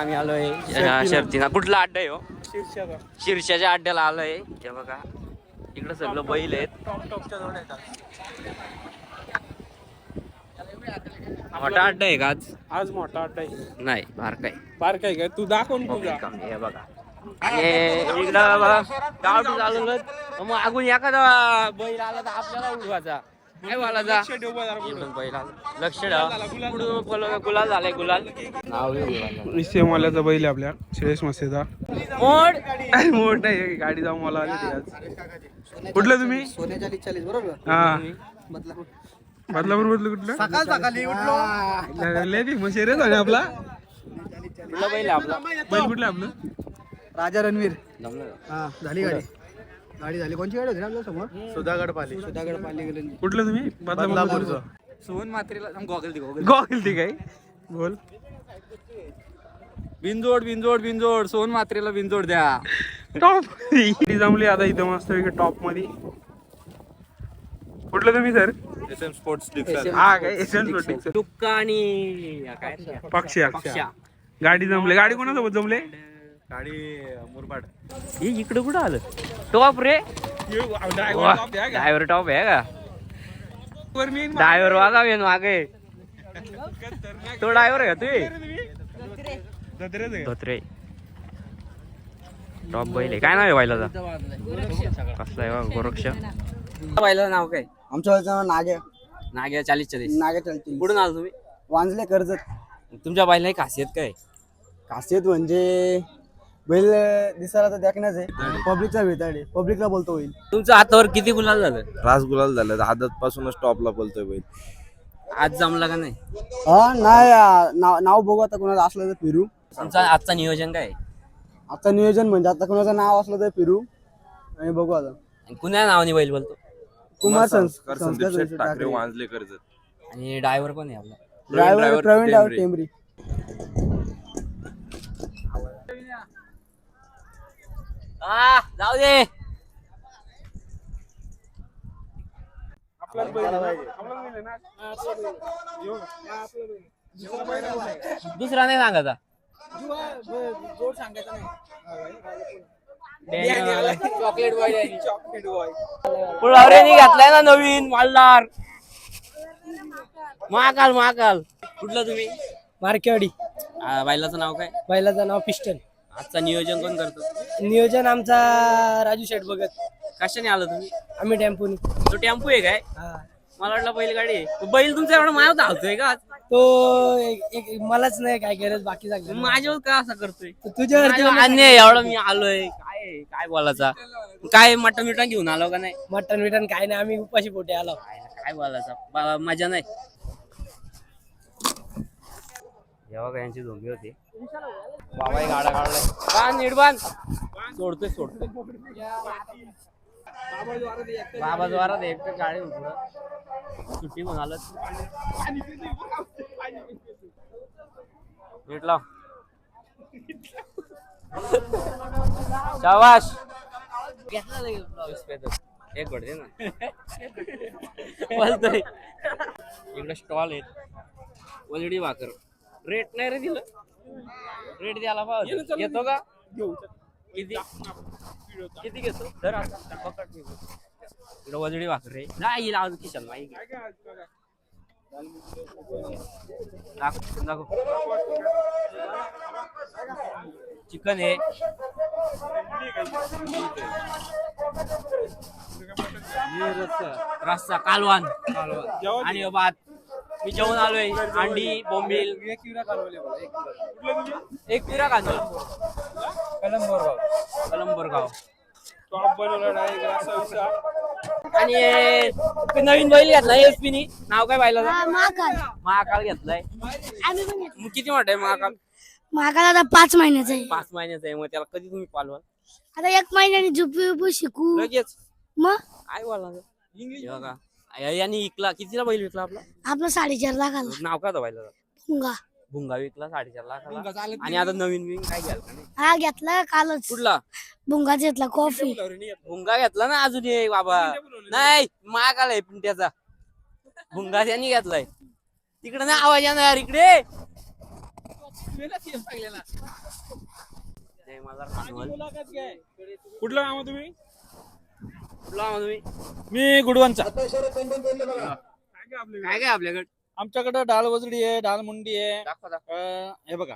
आम्ही आलोय शर्तीना कुठला अड्डा आहे हो? शीर्षाच्या अड्ड्याला आलोय. हे बघा इकडं सगळं बैल आहेत. मोठा अड्डा आहे का आज? आज मोठा अड्डा आहे. नाही बार काय बार काय काय तू दाखवून तुझा. हे बघा. आणि इकडं बघा गावठी चालू मग अजून एखादा बैल आला तर आपल्याला उडवायचा. काय. इकडून बैल लक्ष गुलाल झालाय गुलाल. नाव आपल्या श्रेयस मस्सेचा. मोड. मोठा आहे गाडी जाऊन मला आली ती आज. कुठलं तुम्ही? सोन्याच्या चाळीस बरोबर हा. बदला बदलापूर बदल कुठलं? सकाळ सकाळी उठलो. ती मग शर्यत झाली आपला. कुठला बैल आपला? बैल कुठलं आपलं? राजा रणवीर? हा झाली गाडी. गाडी झाली. कोणची गाडी होती ना आपल्यासमोर सुधागड पाली. सुधागड पाली गेली कुठलं तुम्ही? बदलापूरचं. सोन मात्रेला गॉगल दे गॉगल गॉगल ती काय? बोल. बिनजोड बिनजोड बिनजोड. सोन मात्रेला बिनजोड द्या. टॉप जमली आता इथं मस्त टॉपमध्ये कुठलं तुम्ही सर स्पोर्ट्स हा काय? प्रोटिक सर टुक्का आणि काय? पक्ष्या पक्षा. गाडी जमले. गाडी कोणासोबत जमले? गाडी मुरबाड. हे इकडे कुठं आलं? टॉप रे. ड्रायव्हर टॉप आहे का? ड्रायव्हर वागा येऊन मागे. तो ड्रायव्हर आहे का तू धोत्रे. टॉप बैल आहे. काय नाव आहे बैलाचा? कसला आहे बा, गोरक्ष. बैलाचं नाव काय? आमच्या नाव नागे. नाग्या चाळीस चाळीस. नागे चालतील कुठून आलो तुम्ही? वांजले कर्जत. तुमच्या बैला खासियत काय? खासियत म्हणजे बैल दिसायला तर देखण्याच आहे. पब्लिकचा भेटाडे पब्लिकला बोलतो होईल तुमचं हातावर किती गुलाल झालं? रास गुलाल झालं. आदत पासूनच टॉपला बोलतोय बैल. आज जमला का नाही? हा नाही आ, नाव नाव बघू आता कोणाला असलं तर फिरू. तुमचा आजचा नियोजन काय? आहे? आता नियोजन म्हणजे आता कोणाचं नाव असलं तर फिरू. आणि बघू आता. आणि कुण्या नावाने बैल बोलतो? कुमार संस संस्कार संदीप शेठ ठाकरे आणि ड्रायव्हर कोण आहे आपला? Driver Praveen driver Tembre. आ, जाऊ दे. दुसरा नाही सांगायचा. चॉकलेट फुलावरेने घातलाय ना नवीन. मालदार महाकाल महाकाल. कुठलं तुम्ही? मार्केवाडी. आ, बैलाचं नाव काय? बैलाचं नाव पिस्टन. आजचं नियोजन कोण करतो? नियोजन आमचा राजू शेठ बघत. कशाने आलं तुम्ही? आम्ही टेम्पोनी. तो टेम्पो आहे काय? हा. मला वाटलं बैलगाडी आहे. तो बैल तुमचा एवढा माया धावतोय का? आज? तो एक- एक मलाच नाही काय करत बाकी मग सांग माझ्यावर का असं करतोय? तुझ्यावरती माझ्यावर अन्याय आहे, एवढा मी आलोय. काय आहे, काय बोलायचा? काय मटण मिटण घेऊन आलो का नाही? मटन विटन काय नाही आम्ही उपाशी पोटे आलो. काय काय बोलायचा? बा- मजा नाही. जेव्हा का यांची झोंबी होती. बाबा गाडा काढलाय. बांध नीट बांध सोडतोय सोडतोय. बाबा द्वारा एक तर गाडी पुढं. सुट्टी म्हणाल नीट लाव. शाबाश. एक घडते ना. इकडे स्टॉल आहेत. वजडी भाकर. रेट नाही रे दिलं. रेट द्यायला पाहिजे. घेतो का? किती? किती घेतो? धर आता. पकड. इकडे वजडी भाकर रे नाही लावून किशन माही दाखव दाखव. चिकन आहे. रस्सा कालवान आणि भात. मी जेवण आलोय अंडी बोंबील. एक पिरा कांदा कलंबरगाव. टॉप बनवला डायरेक्ट रस्सा विस्सा. आणि ते नवीन बैल घेतलाय एसपी नी नाव काय पाहिलं महाकाल. महाकाल घेतलाय. आम्ही पण घेतलं. मग किती मोठा आहे महाकाल? महाकाल आता पाच महिन्याचा आहे. पाच महिन्याचा आहे मग त्याला कधी तुम्ही पालवाल? आता एक महिन्याने झुपी उपू शिकू. लगेच. मग? काय बोला इंग्लिश बघा. यांनी विकला कितीला बैल विकला आपला? आपला साडेचार लाखाला. नाव काय बैला भुंगा. भुंगा विकला साडेचार लाखाला. आणि आता नवीन विंग काय घ्याल का नाही? हा घेतला कालच. कुठला? भुंगा घेतला कॉफी. भुंगा घेतला ना अजून एक बाबा. नाही आहे पण त्याचा भुंगा त्यांनी घेतलाय. तिकडे ना आवाज येणार इकडे. जय. कुठलं काम तुम्ही? तुम्ही? मी गुडवांचा. काय काय आपल्याकडे? आमच्याकडे डाळ वजडी आहे डाळ मुंडी आहे. दाखवा दाखवा. अं, हे बघा.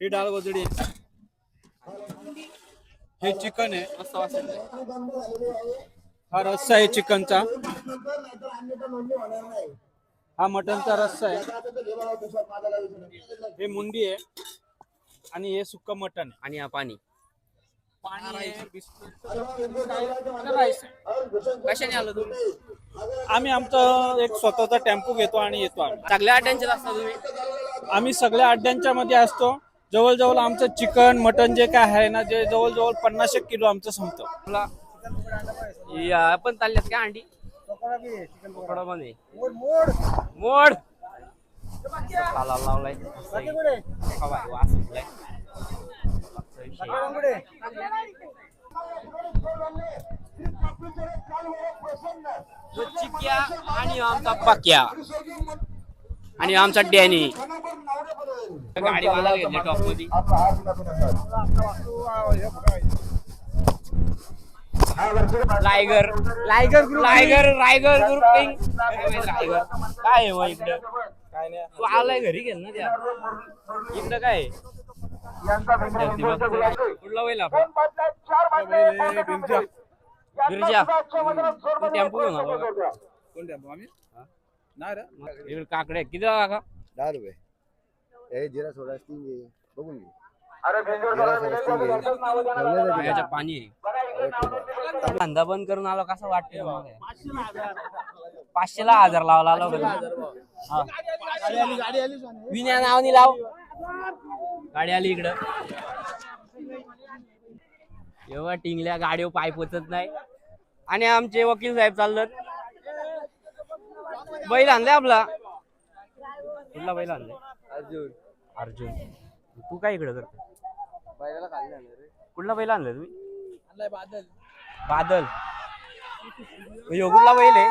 ही डाळ वजडी आहे. हे चिकन आहे. मस्त वासेल. हा रस्सा आहे चिकनचा. हा मटनचा रस्सा आहे. हे मुंडी आहे. आणि हे सुक्क मटन आणि हा पाणी. पाणी आहे, बिस्किट राईस आहे. कशाने आलो तुम्ही? आम्ही आमचा एक स्वतःचा टेम्पो घेतो आणि येतो आम्ही. चांगल्या अड्ड्यांचे असता तुम्ही? आम्ही सगळ्या अड्ड्यांच्या मध्ये असतो. जवळजवळ आमचं चिकन मटन जे काय आहे ना जे जवळजवळ पन्नास एक किलो आमचं संपतं. या पण चालल्यात का अंडी? मोड! साला लावलाय. वास सुटलाय. चिक्या आणि आमचा पाक्या. आणि आमचा डॅनी. गाडी मला घेतली टॉपमध्ये लायगर. Liger group. लायगर रायगर ग्रुपिंग रायगर काय आहे इकडं? तू आलाय घरी गेल ना त्या. इकडं काय होईल आपण. टेम्पो घेऊन आलो? कोण टेम्पो आम्ही? काकडे. किती काका दहा रुपये. हे जिरा सोडा बघून घे. पाणी आहे. धंदा बंद करून आलो कसं वाटतंय तुम्हाला? पाचशे ला हजार लावला आलो. विनया नावानी लाव. गाडी आली इकडं. एवढा टिंगल्या गाडीवर पाय पोचत नाही. आणि आमचे वकील साहेब चाललं बैल आणलाय आपला. कुठला बैल आणलाय? अर्जुन. अर्जुन. तू काय इकडे करतो बैलाला रे. कुठला बैल आणलाय तुम्ही? बादल. ह्यो कुठला बैल आहे.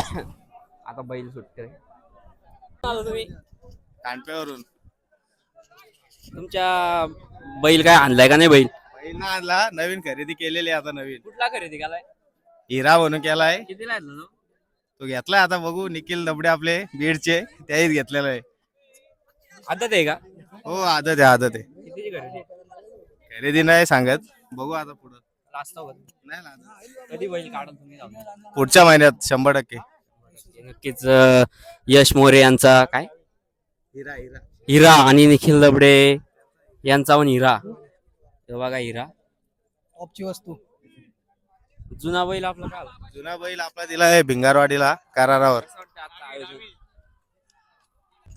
आता बैल सुटते आलो तुम्ही. तुमच्या बैल काय आणलाय का नाही बैल? पहिला आणला नवीन खरेदी केलेली आहे आता नवीन. कुठला खरेदी केलाय? हिरा म्हणून केलाय. कितीला तो? तो घेतलाय आता बघू निखिल दबडे आपले बीडचे त्याहीच घेतलेला आहे. आदत आहे का? हो आदत आहे आदत आहे. कितीची खरेदी खरेदी नाही सांगत. बघू आता पुढं. लास्ट नाही लागत. कधी बैल काढून तुम्ही जाऊन? पुढच्या महिन्यात शंभर टक्के. नक्कीच अं, यश मोरे यांचा काय? हिरा हिरा. हिरा आणि निखिल दबडे यांचा पण हिरा. हे बघा हिरा. टॉपची वस्तू. जुना बैल आपला काय? जुना बैल आपला दिला आहे भिंगारवाडीला करारावर. कसं वाटतं आजचं आयोजन?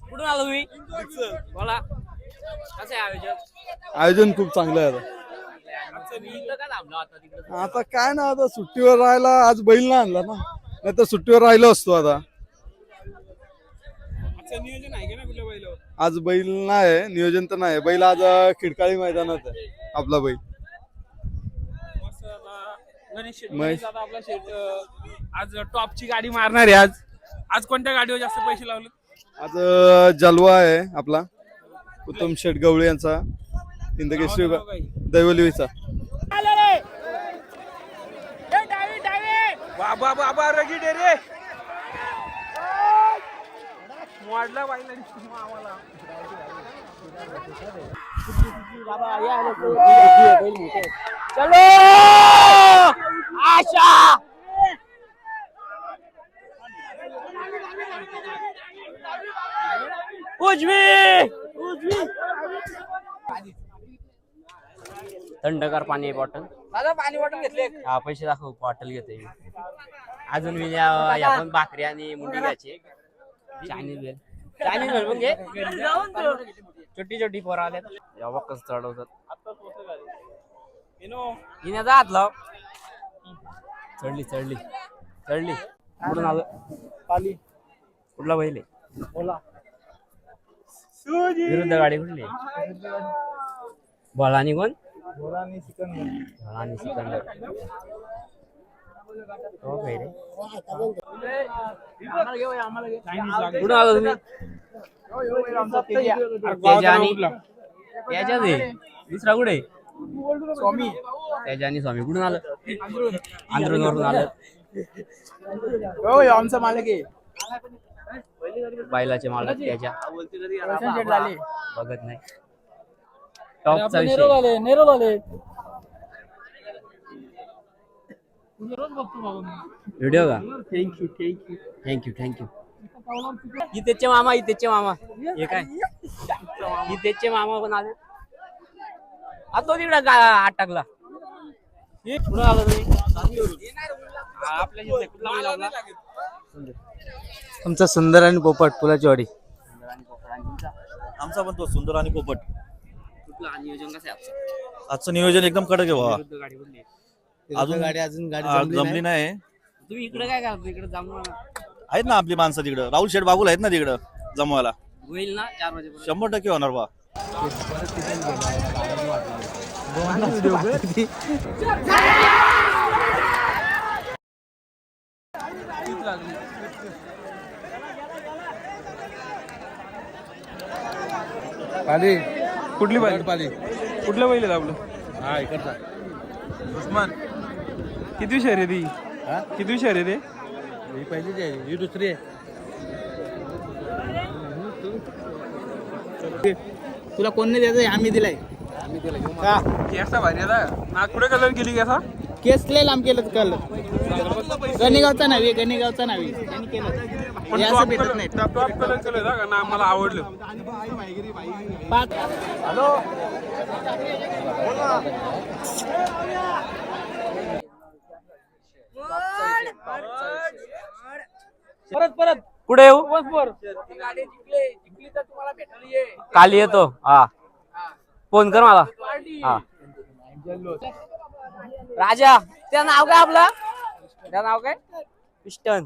कुठून आलो तुम्ही? बोला. कसं आहे आयोजन? आयोजन खूप चांगलं आहे आता. मी इथं का थांबलो आता तिकडं? आता काय ना आता सुट्टीवर राहायला आज बैल ना आणला ना. नाही तर सुट्टीवर राहिलो असतो आता. आजचं नियोजन आहे का ना कुठल्या बैलावर? आज बैल नाही नियोजन तर नाही. बैल आज खिडकाळी मैदानात आहे आपला बैल. मस्त आता गणेश शेट्टी महेश. आता आपला शेट अं, आज टॉपची गाडी मारणार आहे आज. आज कोणत्या गाडीवर जास्त पैसे लावले? आज अं, जलवा आहे आपला. उत्तम शेट गवळे यांचा. हिंदकेश्वरी नाव काय? दैवलीचा. बाबा बाबा रगीड आहे रे. मोडला बाईला आम्हाला चलो! आशा! उजवी! उजवी! थंडगार पाणी आहे बॉटल दादा पाणी बॉटल घेतले हा पैसे दाखव बॉटल घेते अजून मी या या पण भाकरी आणि मुंडी घ्यायची चायनीज भेल चायनीज भेल पण घे. छोटी छोटी पोरं आल्यात जेव्हा कसं चढवतात. हिण्याचा हात लाव. चढली चढली चढली. कुठून आलं. पाली कुठला बैल आहे. विरुद्ध गाडी कुठली बळानी कोण? बळानी सिकंदर टॉप आहे रे. कुठं आला तुम्ही? तेजा आणि त्याच्याच आहे दुसरा कुठे? स्वामी. त्याच्या आणि स्वामी. कुठून आलं? आंध्रून वरून आलं आमचा मालक आहे. बैलाचे मालक त्याच्या. बघत नाही. टॉपचा विषय आले नेरळ आले व्हिडिओ का? Thank you thank you thank you thank you इथेचे मामा इथेचे मामा. हे काय? इथेचे मामा पण आले. आ तो तिकडे आत टाकला आला हा, आपल्या इथले कुठला बैल आपला? आमचा सुंदर आणि पोपट पुलाची वाडी. आमचा पण तो सुंदर आणि पोपट. कुठला नियोजन कसं आहे आजचं? आजचं नियोजन एकदम कडक आहे बाबा विरुद्ध गाडी कुठली आहे? अजून गाडी अजून गाडी जमली जमली नाही. तुम्ही इकडे काय करता? इकडे जामू आहेत ना आपली माणसं तिकडं. राहुल शेठ बाबूल आहेत ना तिकडं जमवायला. होईल ना? चार वाजेपर्यंत. शंभर टक्के होणार बा. पाली कुठली पाली पाली कुठलं बैल आहे आपलं? हा इकडचा. उस्मान. किती शर्यती किती शर्यती ही? पहिलीच आहे ही दुसरी आहे. तुला कोण नाही द्यायचं आम्ही दिलाय. केसा भारी आता. नागपुरे कलर केली कसा केस लय लांब केलं काल गणेगावचा नावी गणेगावचा नावी त्यांनी केलं हे असं भेटत नाही. टॉप कलर केलं का ना आम्हाला आवडलं. पाच परत परत. कुठे येऊ? काली येतो. हा. फोन कर मला. हा. राजा त्या नाव काय आपलं? त्या नाव काय? पिस्टन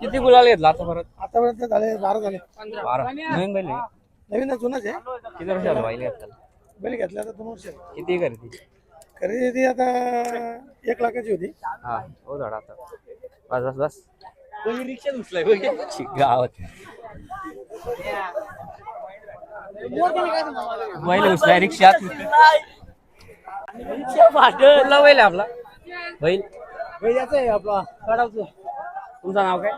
किती गुलाल घेतला आता परत? आतापर्यंत झाले बारा झाले. बारा. नवीन बैल आहे? नवीन जुनच आहे. किती वर्ष झालं बैल घेतला? बैल घेतला तर दोन वर्ष. किती खरेदी? खरेदी आता एक लाखाची होती. हा हो झाडा आता. बस बस बस. रिक्षा घुसलाय गावात. बैल घुसलाय रिक्षात. कुठला बैल आहे आपला? बैल. बैल याचं आहे आपला कडावचं तुमचं नाव काय?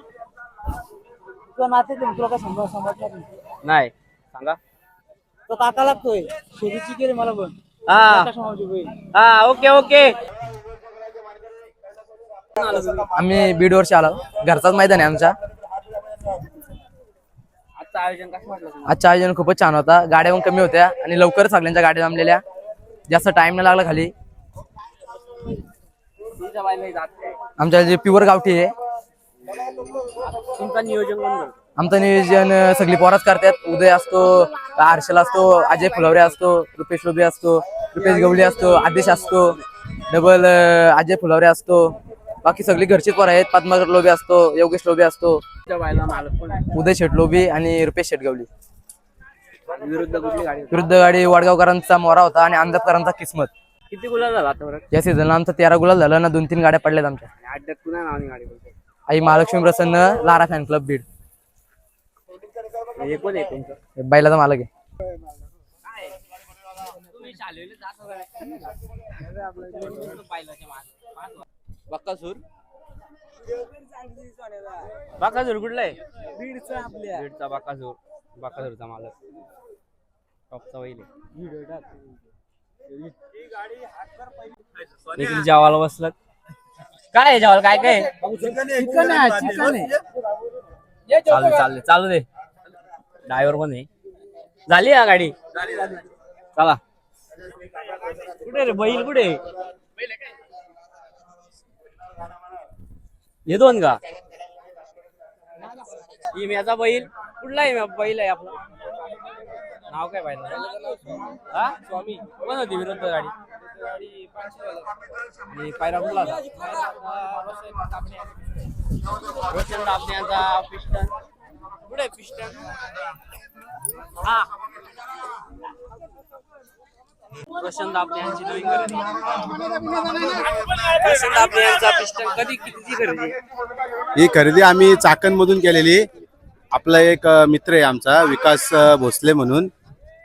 तुला नाते ते तुला काय समजा समजणार नाही. नाही. सांगा. तो काका लागतोय. शेतीची केली मला पण. हा. बैल हा ओके ओके. आम्ही बीड वर्षी आलो. घरचाच मैदान आहे आमचा. आजचं आयोजन कसं वाटलं तुम्हाला? आजचं आयोजन खूपच छान होता. गाड्या पण कमी होत्या आणि लवकर सगळ्यांच्या गाड्या जमलेल्या. जास्त टाइम नाही लागला खाली. तुमच्या जात. आमच्या जे प्युअर गावठी आहे तुमचं नियोजन कोण करतं? आमचं नियोजन सगळी पोराच करतात. उदय असतो हर्षल असतो अजय फुलवरे असतो रुपेश लोबे असतो रुपेश गवळी असतो आदेश असतो डबल अजय फुलवरे असतो. बाकी सगळी घरचीच पोरं आहेत. पद्माकर लोबे असतो योगेश लोबे असतो. तुमच्या बैला मालक कोण आहे? उदय शेट लोबे आणि रुपेश शेटगवली विरुद्ध कुठली गाडी होती? विरुद्ध गाडी वडगावकरांचा मोरा होता आणि अंधकरांचा किस्मत. किती गुलाल झाला आतापर्यंत या सीझनला आमचा तेरा गुलाल झाला ना दोन तीन गाड्या पडल्यात आमच्या. आणि अड्ड्यात पुन्हा नावाने गाडी बोलतो आई महालक्ष्मी प्रसन्न लारा फॅन क्लब बीड. हे कोण आहे तुमचं? बैलाचा मालक आहे. तुम्ही शालेले जात बक्कासूर? बक्कासूर कुठला आहे? बीडचा आपल्या बीडचा बक्कासूर. बक्कासूरचा मालक. टॉपचा बैल निखिल जेवायला बसलं काय आहे जेवायला? काय काय? आहे? चालू चालू चालू दे. ड्रायव्हर पण आहे? झाली हा गाडी? चला. कुठे रे? बैल कुठे? हे दोन का? इम्याचा बैल. कुठला इम्या बैल आहे आपला? नाव काय पाहिजे हा? स्वामी. कोण होती विरुद्ध गाडी? आणि पायरा कुठला होता. रोशन दाबण्याचा पिस्टन? कुठे पिस्टन हा. रोशन दाबणे यांची नवीन खरेदी रोशन दाबणे यांचा पिस्टन कधी कितीची खरेदी ही खरेदी आम्ही चाकणमधून केलेली. आपला एक मित्र आहे आमचा विकास भोसले म्हणून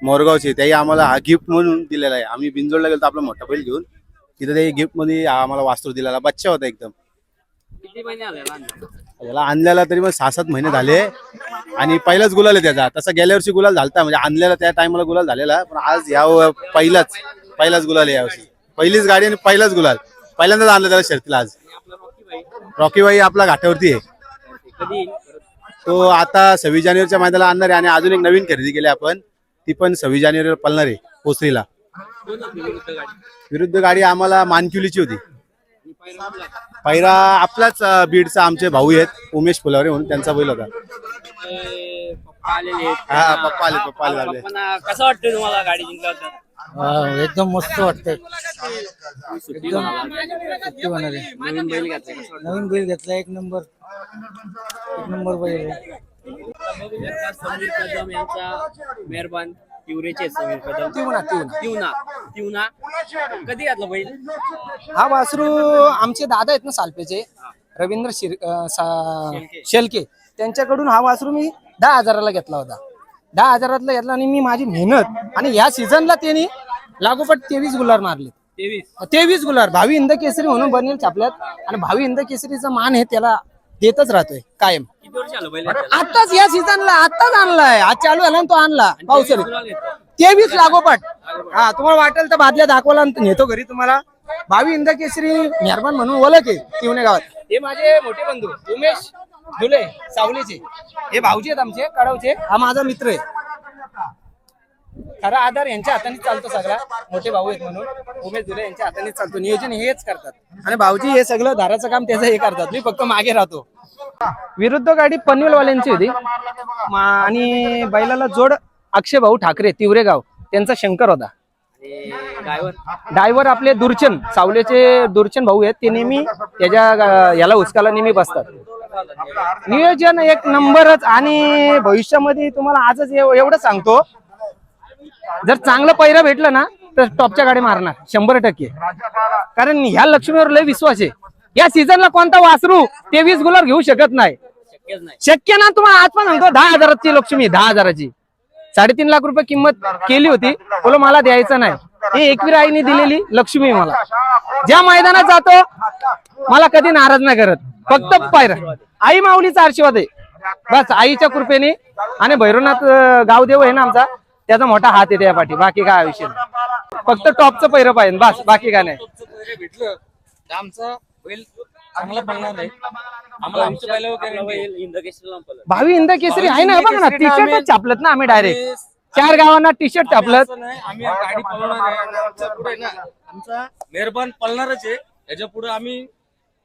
मोरगावचे. त्याही आम्हाला हा गिफ्ट म्हणून दिलेला आहे. आम्ही बिंजोडला गेलो आपला मोठा बैल घेऊन. तिथे ते गिफ्टमध्ये आम्हाला वास्तू दिलेला बच्चा होता एकदम. किती महिने आले लहान याला आणल्याला तरी मग सहा सात महिने झाले. आणि पहिलाच गुलाल आहे त्याचा. तसा गेल्या वर्षी गुलाल झालता म्हणजे आणलेला त्या टायमाला गुलाल झालेला. पण आज या पहिलाच पहिलाच गुलाल आहे यावर्षी पहिलीच गाडी आणि पहिलाच गुलाल. पहिल्यांदाच आणलं त्याला शर्तीला आज. आपला रॉकी भाई रॉकी बाई आपला घाटावरती आहे? तो आता सव्वीस जानेवारीच्या मैदानाला आणणार आहे आणि अजून एक नवीन खरेदी केली आपण. ती पण सव्वीस जानेवारीला पळणार आहे होती विरुद्ध गाडी आम्हाला मानकिवलीची होती पायरा? पहिला आपलाच बीडचा आमचे भाऊ आहेत उमेश फुलावरे म्हणून त्यांचा बैल होता पप्पा आलेले आहेत. हा, पप्पा आले, पप्पा आले. पप्पांना कसं वाटतंय तुम्हाला गाडी जिंकल्यावर एकदम मस्त वाटतंय सुट्टी म्हणाला. नवीन बैल घातलाय कसं वाटतं? नवीन बैल घेतला एक नंबर एक नंबर बैल आता समीर कदम यांचा मेहरबान तिवरेचे समीर कदम तिवना तिवना तिवना कधी घातलं बैल? हा वासरू आमचे दादा आहेत ना सालपेचे. रवींद्र शिर अं, सा- शेलके त्यांच्याकडून हा वासरू मी दहा हजाराला घेतला होता. दहा हजारातला घेतला आणि मी माझी मेहनत आणि या सीझनला त्यांनी लागोपाठ तेवीस गुलार मारले. तेवीस. तेवीस गुलार भावी हिंद केसरी म्हणून बनेल छापल्यात. आणि भावी हिंद केसरीचा मान हे त्याला देतच राहतोय कायम. किती वर्ष आलं बैल घातल्याला? आताच या सीझनला आताच आणलाय. आज चालू झाला तो आणला घेतला. तेवीस लागोपाठ. हा तुम्हाला वाटेल तर बादल्या दाखवायला आणि नेतो घरी तुम्हाला. भावी हिंद केसरी मेहरबान म्हणून ओळख आहे तिवणे गावात. हे माझे मोठे बंधू उमेश धुले सावलीचे. हे भाऊजी आहेत आमचे कडावचे हा माझा मित्र आहे. खरा आधार यांच्या हाताने चालतो सगळा. मोठे भाऊ आहेत म्हणून. उमेश धुले यांच्या हाताने चालतो. नियोजन हेच करतात. आणि भाऊजी हे सगळं धाराचं काम त्याचं हे करतात. मी फक्त मागे राहतो. विरुद्ध गाडी पनवेलवाल्यांची होती. आणि बैलाला जोड अक्षय भाऊ ठाकरे तिवरेगाव त्यांचा शंकर होता. आणि ड्रायव्हर आपले दुर्चन सावलेचे दुर्चन भाऊ आहेत. ते नेहमी त्याच्या याला उचकाला नेहमी बसतात. नियोजन एक नंबरच आणि भविष्यामध्ये तुम्हाला आजच एवढं सांगतो. जर चांगलं पैरा भेटलं ना तर टॉपच्या गाडी मारणार शंभर टक्के. कारण ह्या लक्ष्मीवर लय विश्वास आहे. या सीझनला कोणता वासरू तेवीस गुलर घेऊ शकत नाही. शक्य ना तुम्हाला आज पण सांगतो दहा हजाराची लक्ष्मी दहा हजाराची. साडेतीन लाख रुपये किंमत केली होती बोलो मला द्यायचं नाही. हे एकवीर आईने दिलेली लक्ष्मी मला. ज्या मैदानात जातो मला कधी नाराज नाही करत. फक्त पायरा आई माऊलीचा आशीर्वाद आहे. बस आईच्या कृपेने आणि भैरवनाथ गावदेव आहे ना आमचा त्याचा मोठा हात येते या पाठी. बाकी काय आयुष्य फक्त टॉपचं पैर पाहिजे. बस बाकी काय नाही. चांगला पळणार आहे. आम्हाला. भावी हिंद केसरी आहे ना बघा ना टी शर्ट छापलत ना आम्ही डायरेक्ट चार गावांना टी शर्ट छापलत आम्ही गाडी पळवणार आहे. आणि आमच्या पुढे ना आमचा मेहरबान पळणारच आहे. याच्यापुढे आम्ही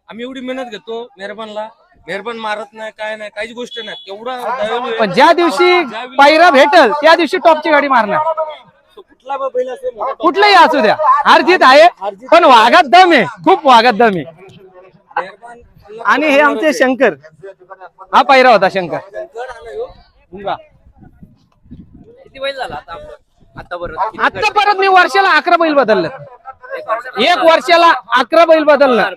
आम्ही एवढी मेहनत घेतो मेहरबानला. मेहरबान मारत नाही काय नाही काहीच गोष्ट नाही. एवढा. पण ज्या दिवशी पायरा भेटल त्या दिवशी टॉपची गाडी मारणार. तो कुठला बा बैल असेल मोठा कुठलंही असू द्या. हार जीत आहे पण वाघात दम आहे. खूप वाघात दम आहे. आणि हे आमचे शंकर. हा पायरा होता शंकर. किती बैल झाला आता परत मी वर्षाला अकरा बैल बदललं. एक वर्षाला अकरा बैल बदललं.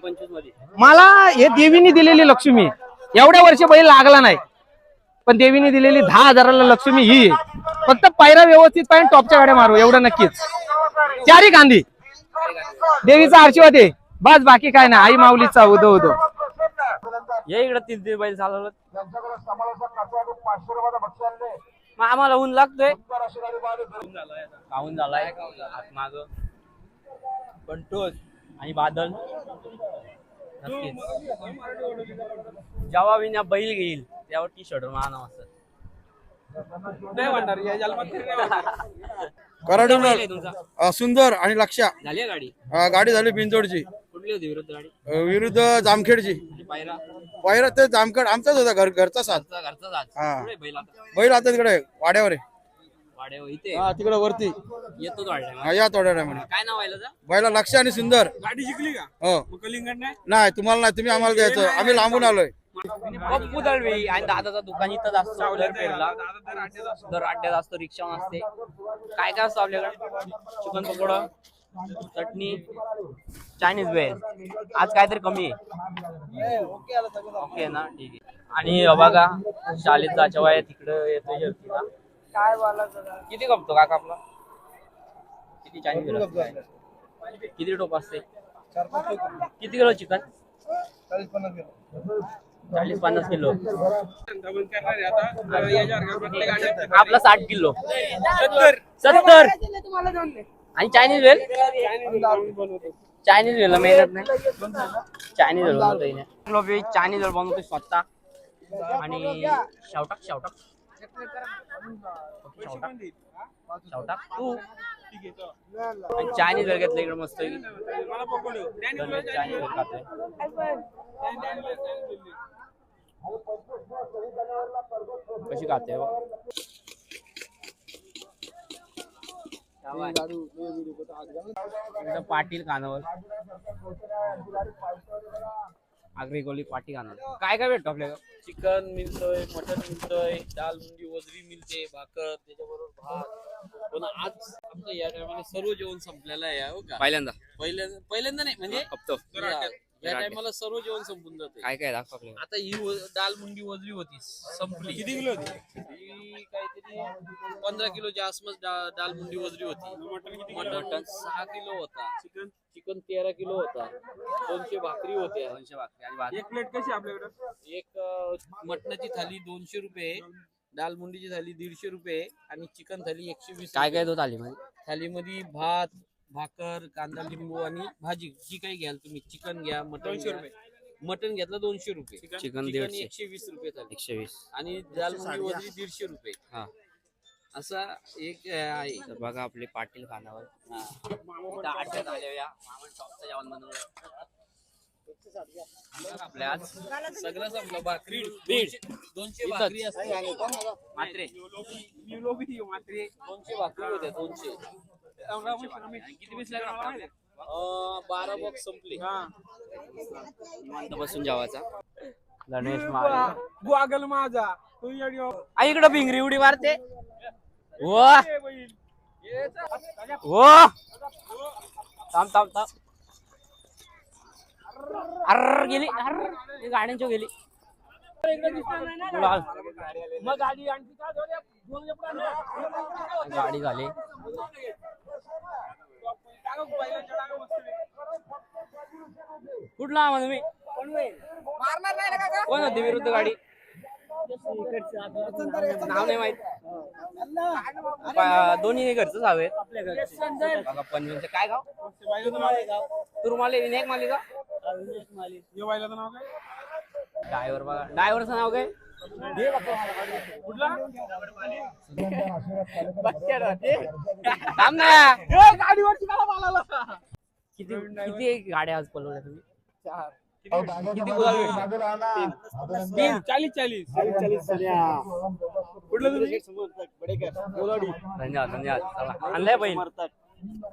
मला हे देवीने दिलेली लक्ष्मी. एवढ्या वर्ष बैल लागला नाही. पण देवीने दिलेली दहा हजाराला लक्ष्मी ही आहे. फक्त पायरा व्यवस्थित पाहिजे टॉपच्या गाड्या मारू एवढं नक्कीच. चारी गांधी देवीचा आशीर्वाद आहे. बस बाकी काय नाही. आई माऊलीचा उदो उदो. ये इकडे तीन तीन बैल चालवलं मग आम्हाला ऊन लागतोय. काहून झालाय? माग. कंटोस आणि बादल. नक्कीच. जेव्हा विना बैल घेईल त्यावर टी शर्ट मला असत कराडून आहे तुमचा. सुंदर आणि लक्षा झाली आहे गाडी? गाडी झाली बिंजोडची. कुठली होती विरुद्ध गाडी? विरुद्ध जामखेडची. पायरा? पायरा ते जामखेड आमचाच होता घर घरचा साथ घरचा घरचा जात हा. कुठे बैल आता? बैल आता तिकडे वाड्यावर आहे. वाड्यावर इथे? हा तिकडे वरती. येतो हा, या थोड्या टायमाने काय नाव आहे त्याचं? बैला लक्ष आणि सुंदर. गाडी शिकली का? हो. मग कलिंगड नाही नाही तुम्हाला नाही तुम्ही आम्हाला द्यायचं. आम्ही लांबून आलोय. पप्पू दळवी आणि दादाचं दुकान इथं दर पेरला दर अड्ड्यात असतो रिक्षा असते. काय काय असतं आपल्याकडे? चिकन पकोडा चटणी चायनीज वेळ आज काहीतरी कमी आहे. ओके ना ठीक आहे. आणि हे बघा शाळेत जायच्या वया तिकडं येतो शर्तीला काय बोला किती कपतो काका आपला? किती चायनीज किती टोप असते? किती किलो चिकन? चाळीस पन्नास किलो. डबल करणार आहे आता याच्यावर का कुठल्या गाड्या आपला साठ किलो. सत्तर. सत्तर. आणि चायनीज वेल चायनीज वेल मेहनत नाही. चायनीज वेल बनवतो. किलो चायनीज वेल बनवतो स्वतः. आणि शावटाक शावटाक शावटाक शावटाक तू. आणि चायनीज वेल घेतलं इकडे मस्त. चायनीज वेल खातोय. कशी खाते इकडं पाटील कानावर आगरी गोली पाटी कानावर काय काय भेटतो आपल्याकडे चिकन मिळतोय मटन मिळतोय दाल मुंडी वजरी मिळते भाकर त्याच्याबरोबर भात. पण आज आमचं या टायमाला सर्व जेवण संपलेलं आहे हो का? पहिल्यांदा. पहिल्यांदा पहिल्यांदा नाही म्हणजे हप्तो. या- टायमाला सर्व जेवण संपून जाते. काय काय दाखव आपल्याला. आता ही व- दाल मुंडी वजरी होती संपली. किती किलो होती? ही काहीतरी पंधरा किलोच्या आसपास डा- दाल मुंडी वजरी होती. मटन सहा किलो होता. चिकन? चिकन तेरा किलो होता. दोनशे भाकरी होत्या. दोनशे भाकरी आणि भात. एक प्लेट कशी आपल्याकडे? एक अ, मटणाची थाली दोनशे रुपये दाल मुंडीची थाली दीडशे रुपये आणि चिकन थाली एकशे वीस काय काय रुपये. तो थालीमध्ये? थालीमध्ये भात भाकर कांदा लिंबू आणि भाजी जी काही घ्याल तुम्ही. चिकन घ्या मटन दोनशे घ्या. मटन घेतलं दोनशे रुपये. चिकन दीडशे. एकशे वीस रुपये एकशे वीस. आणि दाल वजरी दीडशे रुपये. हा. असा एक अ, आहे. तर बघा आपले पाटील खानावर. आपल्या आज. सगळं संपलं. भाकरी. दोनशे- दोनशे. भाकरी असतात. मात्रे. मात्र. दोनशे भाकरी होत्या दोनशे. बारा बॉक्स संपले. बसून जेवायचा गणेश गोगल माझा. तू हो. आ, इकडं भिंगरी उडी मारते. ओ थांब थांब गेली. अर्र ही गाड्यांची गेली. मग गाडी आणखी गाडी झाली. कुठला आम्हा तुम्ही? कोण होती विरुद्ध गाडी? नाव नाही माहीत. दोन्ही घरच हवे पनवेलचं काय गाव? तुरमाले विनायक माली का बैलाचं नाव काय ड्रायव्हर बघा. ड्रायव्हरचं नाव काय? किती किती गाड्या आज पलवल्या तुम्ही भेटले? तीन चाळीस चाळीस कुठलं तुम्ही धन्यवाद धन्यवाद आणलाय बैल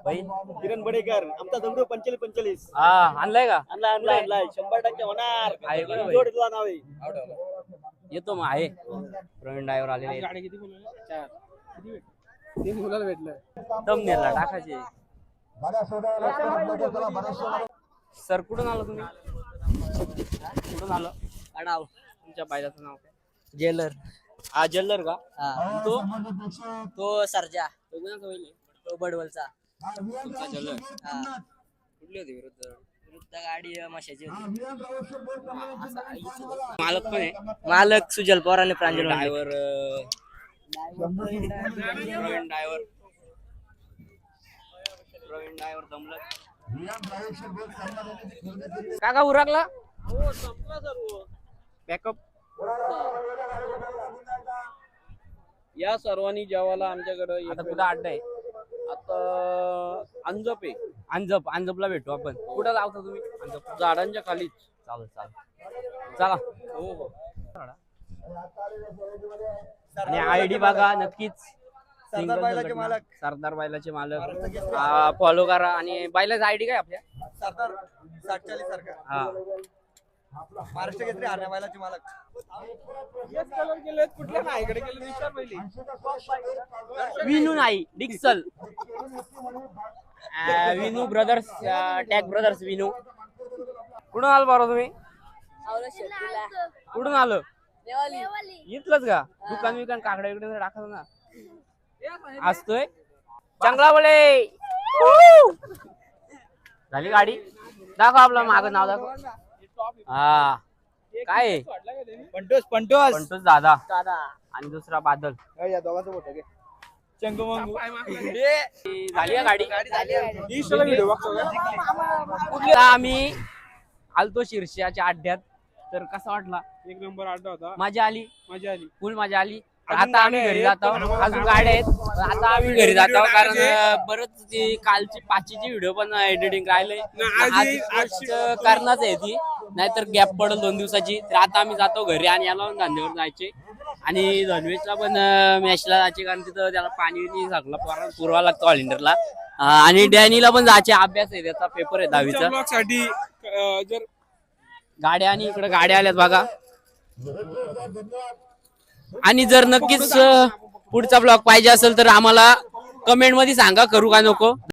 बैल किरण बडेकर आमचा दगडू पंचेचाळीस पंचेचाळीस हा आणलाय का आणला आणला आणलाय शंभर टक्के होणार? जोड तुला नाव आहे येतो मग आहे. प्रवीण ड्रायव्हर आलेले आहेत. गाडी किती भेटलं? तीन मुलाला भेटलं. Thumbnail ला टाकायचे. सर कुठून आलो तुम्ही? कुठून आलो? नाव तुमच्या बायलाचं नाव काय? जेलर हा जल्लर का? तो? तो सरजा. तो कोणाचा आहे? तो बडवलचा. तुमचा जल्लर हा. कुठली होती विरुद्ध? गाडी मशाची होती. मालक पण आहे. मालक सुजल पवार आणि Pranjal. Driver Praveen driver Praveen driver दमलं काका उरकला? बॅकअप या सर्वांनी जेवायला आमच्याकडे आता कुठं अड्डा आहे आता अंजप आहे. अंजप अंजपला भेटू आपण. कुठं लावता तुम्ही? अंजप झाडांच्या खालीच. चालेल चालेल. चला. हो हो. आणि आयडी बघा नक्कीच. सरदार बैलाचे. मालक. सरदार बैलाचे मालक. फॉलो करा. आणि बैलाचा आयडी काय आपल्या? सरदार सातचाळीस सारखा. हा. महाराष्ट्र केसरी हरण्या बैलाचे मालक. कुठल्या नाही? इकडे गेले विचार पहिले. विनू नाही डिक्सल. अं, Vinu brothers tag brothers Vinu. कुठून आलो बरं तुम्ही? कुठून आलो? इथलंच का? दुकान विकान काकडे इकडे टाकत ना. असतोय? चांगला बोले झाली गाडी? दाखव आपलं माग नाव दाखव. हा. काय? आहे? पंटोस पंटोस. पंटूच दादा. आणि दुसरा बादल. या दोघांचं फोटो घे. चंगू मंगू. झाली आहे गाडी? इंस्टाला व्हिडिओ बघतो का? कुठल्या आम्ही आलतो शिरशाच्या अड्ड्यात. तर कसा वाटला? एक नंबर अड्डा होता. मजा आली. मजा आली. फुल मजा आली. आता आम्ही घरी आहेत, जातो. पण अजून गाड्या आहेत. पण आता आम्ही घरी जातो व्हिडिओ कारण. अं, बरंच ती कालची पाचीची व्हिडिओ पण एडिटिंग राहिले आज- आज करणारच आहे ती. नाहीतर गॅप पडेल दोन दिवसाची. तर आता आम्ही जातो घरी आणि याला पण धंद्यावर जायचे. आणि धनवेशला पण मॅचला जायचे कारण तिथं त्याला पाणी बिणी सगळं पोरा पुरवा लागतो ऑलिंडरला आणि डॅनीला पण जायचे अभ्यास आहे. त्याचा पेपर आहे दहावीचा. ब्लॉगसाठी अं, जर गाड्या आणि इकडे गाड्या आल्यात बघा. आणि जर नक्कीच पुढचा ब्लॉग पाहिजे असेल तर आम्हाला कमेंटमध्ये सांगा करू का नको?